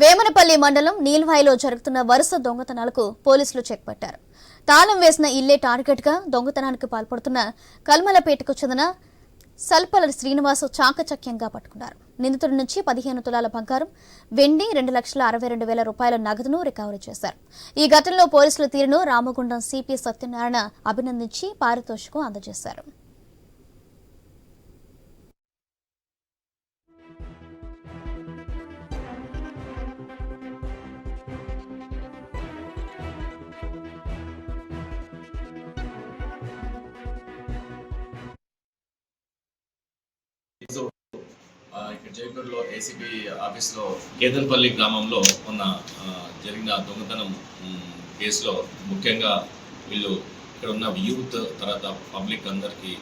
వేమనపల్లి మండలం నీల్వాయిలో జరుగుతున్న వరుస దొంగతనాలకు పోలీసులు చెక్ పట్టారు తాళం వేసిన ఇల్లే టార్గెట్గా దొంగతనానికి పాల్పడుతున్న కల్మలపేటకు చెందిన సల్పల శ్రీనివాస్ చాకచక్యంగా పట్టుకున్నారు. నిందితుడి నుంచి పదిహేను తులాల బంగారం వెండి రెండు లక్షల అరవై రెండు వేల రూపాయల నగదును రికవరీ చేశారు. ఈ ఘటనలో పోలీసుల తీరును రామగుండం సిపి సత్యనారాయణ అభినందించి పారితోషికం అందజేశారు. ఇక్కడ జైపూర్లో ఏసీబీ ఆఫీస్లో కేదన్పల్లి గ్రామంలో ఉన్న జరిగిన దొంగతనం కేసులో ముఖ్యంగా వీళ్ళు ఇక్కడ ఉన్న యూత్ తర్వాత పబ్లిక్ అందరికీ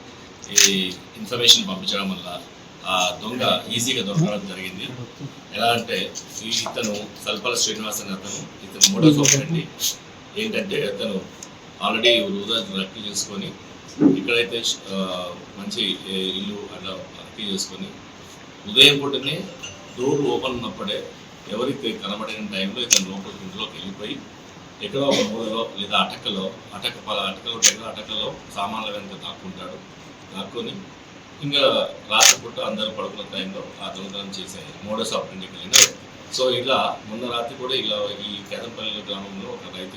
ఈ ఇన్ఫర్మేషన్ పంపించడం వల్ల ఆ దొంగ ఈజీగా దొరకడం జరిగింది. ఎలా అంటే ఇతను సల్పల శ్రీనివాస్ అనే అతను ఇతను మూడో సోపండి ఏంటంటే అతను ఆల్రెడీ వృధా రక్కి చేసుకొని ఇక్కడైతే మంచి ఇల్లు అట్లా రక్కి చేసుకొని ఉదయం పూటనే డోర్లు ఓపెన్ ఉన్నప్పుడే ఎవరికి కనబడిన టైంలో ఇతను లోపల ఇంట్లోకి వెళ్ళిపోయి ఎక్కడో ఒక మూలలో లేదా అటకలో అటక పల అటకలో దగ్గర అటకలో సామాన్ల వెంట దాక్కుంటాడు. దాక్కొని ఇంకా రాత్రిపూట అందరూ పడుకున్న టైంలో ఆ దొంగతనం చేసే మోడస్ ఆఫ్ ఇంటికి సో ఇలా మొన్న రాత్రి కూడా ఇలా ఈ కేదంపల్లి గ్రామంలో ఒక రైతు